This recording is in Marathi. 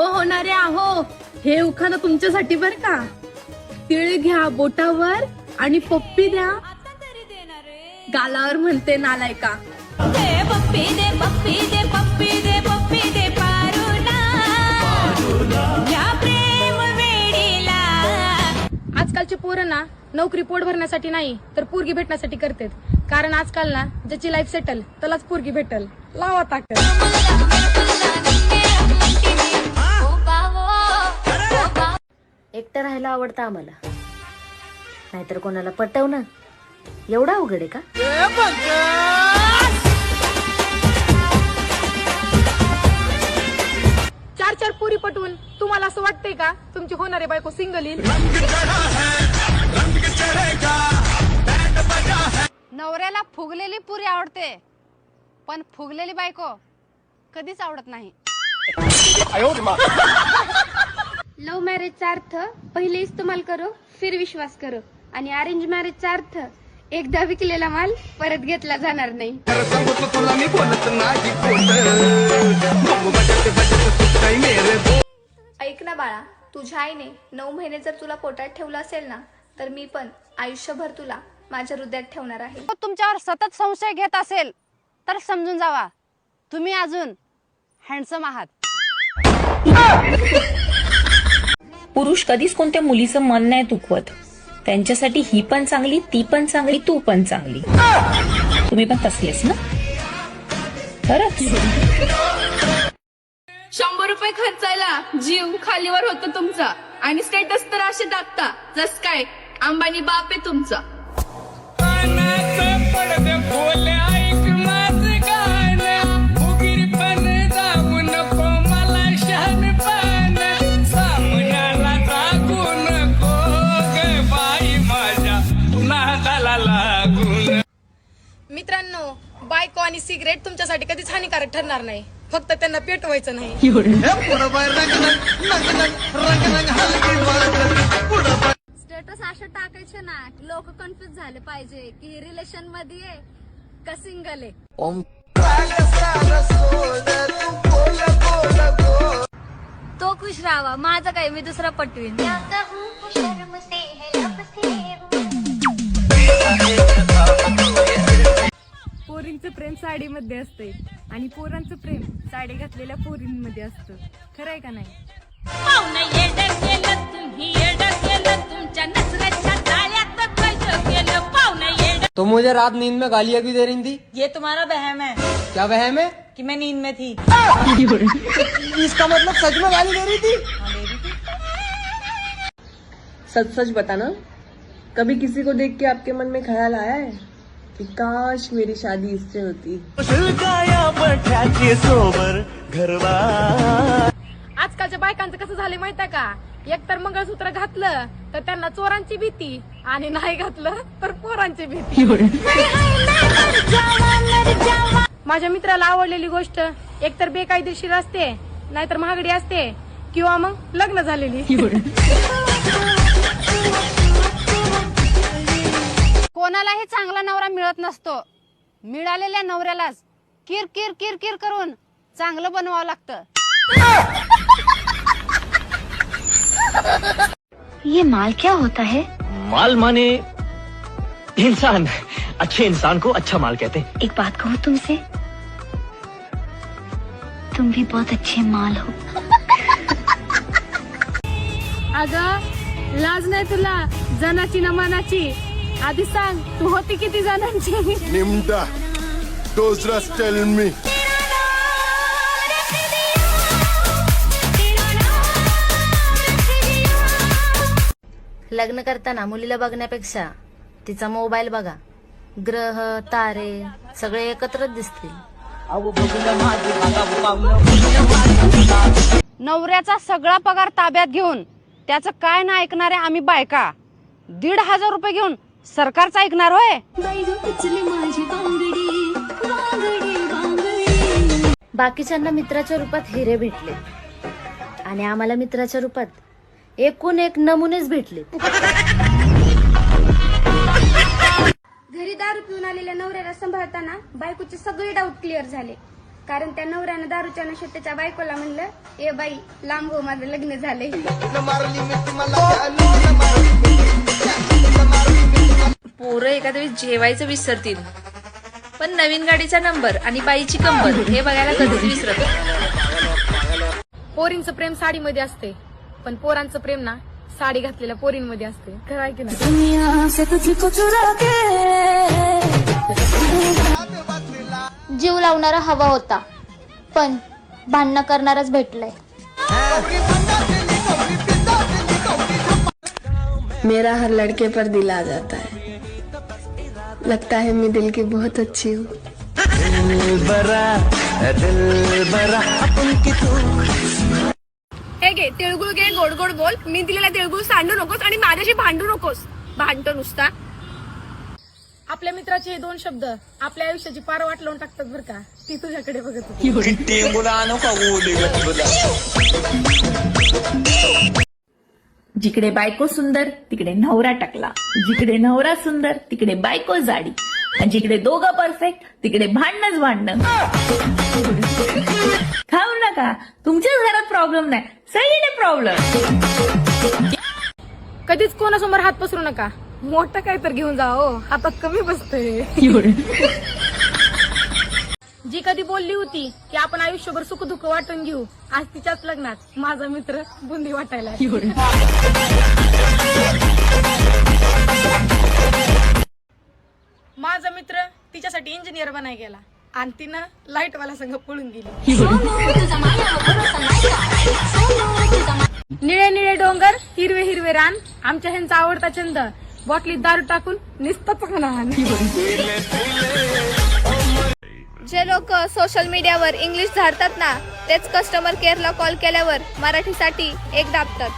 ओ होणारे आहो. हे उखाणं तुमच्यासाठी बर का? तिळ घ्या बोटावर आणि पप्पी द्या. गालावर म्हणते नालायका. पप्पी दे पप्पी दे पप्पी दे पप्पी दे आजकालचे पोरं ना नोकरी पोट भरण्यासाठी नाही तर पोरगी भेटण्यासाठी करतात. कारण आजकाल ना ज्याची लाईफ सेटल त्यालाच पोरगी भेटल. लावा ताकद. एकटं राहायला आवडतं आम्हाला. नाहीतर कोणाला पटवणं एवढा अवघड आहे का? चार चार पोरी पटवून तुम्हाला असं वाटतंय का? तुमची होणारे बायको सिंगल येईल? नवऱ्याला फुगलेली पुरी आवडते पण फुगलेली बायको कधीच आवडत नाही. लव्ह मॅरेजचा अर्थ पहिले इस्तेमाल करो फिर विश्वास करो. आणि अरेंज मॅरेजचा अर्थ एकदा विकलेला माल परत घेतला जाणार नाही. ऐक ना बाळा तुझ्या आईने नऊ महिने जर तुला पोटात ठेवलं असेल ना तर मी पण आयुष्यभर तुला माझ्या हृदयात ठेवणार आहे. तो तुमच्यावर सतत संशय घेत असेल तर समजून जावा. तुम्ही अजून हँडसम आहात. पुरुष कधीच कोणत्या मुलीचं मन नाही दुखवत. त्यांच्यासाठी ही पण चांगली ती पण चांगली तू पण चांगली. तुम्ही पण तसलेच ना? खरंच. शंभर रुपये खर्चायला जीव खालीवर होतो तुमचा. आणि स्टेटस तर असे टाकता जस काय अंबानी बाप आहे तुमचा. बायको आणि सिगरेट तुमच्यासाठी कधीच हानिकारक ठरणार नाही. फक्त त्यांना पेटवायचं नाही. स्टेटस असं टाकायचं ना लोक कन्फ्युज झाले पाहिजे की रिलेशनमध्ये आहे का सिंगल आहे. तो खुश राहावा माझं काय मी दुसरा पटवीन. पोरींचं प्रेम साडीमध्ये असते आणि पोरांचं प्रेम साडी घातलेल्या पोरींमध्ये असतं. खरंय का नाही? गेलं तो मुझे रात नींद में गालियाँ भी दे रही थी? ये तुम्हारा वहम है। क्या बहम है? कि मैं नींद में थी। इसका मतलब सच में गाली दे रही थी? सच सच बताना कभी किसी को देख के आपके मन में ख्याल आया है? कि काश मेरी शादी इससे होती। आजकालच्या बायकांचं कसं झालं माहितीये का? एक तर मंगळसूत्र घातलं तर त्यांना चोरांची भीती आणि नाही घातलं तर पोरांची भीती. माझ्या मित्राला आवडलेली गोष्ट एकतर बेकायदेशीर असते नाहीतर महागडी असते किंवा मग लग्न झालेली. कोणालाही चांगला नवरा मिळत नसतो. मिळालेल्या नवऱ्यालाच किर किर किर किर करून चांगलं बनवावं लागतं. ये माल क्या होता है? माल माने इंसान। अच्छे इंसान को अच्छा माल कहते हैं। एक बात कहूँ तुमसे? तुम भी बहुत अच्छे माल हो। अगं लाज नाही तुला जनाची ना मनाची. आधी सांग तू होती किती जणांची. Those just tell me. लग्न करताना मुलीला बघण्यापेक्षा तिचा मोबाईल बघा ग्रह तारे सगळे एकत्रच दिसतील नवऱ्याचा सगळा पगार ताब्यात घेऊन त्याचं काय ना ऐकणारे आम्ही बायका दीड हजार रुपये घेऊन सरकारचं ऐकणार होय? बाकीच्यांना मित्राच्या रूपात हिरे भेटले. आणि आम्हाला मित्राच्या रूपात एकूण एक नमुनेच भेटले. घरी दारू पिऊन आलेल्या नवऱ्याला सांभाळताना बायकोचे सगळे डाऊट क्लिअर झाले. कारण त्या नवऱ्यानं दारूच्या नशेत त्याच्या बायकोला म्हणलं ए बाई लांब हो माझं लग्न झालंय. पोरं एखाद्या वेळेस जेवायचं विसरतील. पण नवीन गाडीचा नंबर आणि बाईची कंबर हे बघायला कधीच विसरत. पोरींचं प्रेम साडीमध्ये असते. पण पोरांचं प्रेम ना साडी घातलेल्या पोरींमध्ये असते. खरं आहे की नाही? जीव लावणारा हवा होता पण भांडणं करणारच भेटलंय. मेरा हर लड़के पर दिल आ जाता है। लगता है मैं दिल की बहुत अच्छी हूँ। हे घे तिळगुळ घे गोड गोड बोल. मी दिलेला तिळगुळ सांडू नकोस आणि माझ्याशी भांडू नकोस. भांडतो नुसता. आपल्या मित्राचे हे दोन शब्द आपल्या आयुष्याची पार वाट लावून टाकतात बरं का? ती तुझ्याकडे बघत होती. जिकडे बायको सुंदर तिकडे नवरा टाकला. जिकडे नवरा सुंदर तिकडे बायको जाडी. आणि जिकडे दोघं परफेक्ट तिकडे भांडणच भांडणं. खाऊ नका. तुमच्याच घरात प्रॉब्लेम नाही. सगळीकडे प्रॉब्लेम कधीच कोणासमोर हात पसरू नका. मोठं काय तर घेऊन जा हो. हातात कमी बसतंय. जी कधी बोलली होती की आपण आयुष्यभर सुख दुःख वाटून घेऊ आज तिच्याच लग्नात माझा मित्र बुंदी वाटायला माझा मित्र तिच्यासाठी इंजिनियर बनाय गेला. आणि तिनं लाइट वाला संघ पळून गेली. निळे निळे डोंगर हिरवे हिरवे रान आमच्या ह्यांचा आवडता छंद बॉटलीत दारू टाकून निसतच खाणार जे लोक सोशल मीडियावर इंग्लिश झाडतात ना तेच कस्टमर केअरला कॉल केल्यावर मराठीसाठी एक दाबतात.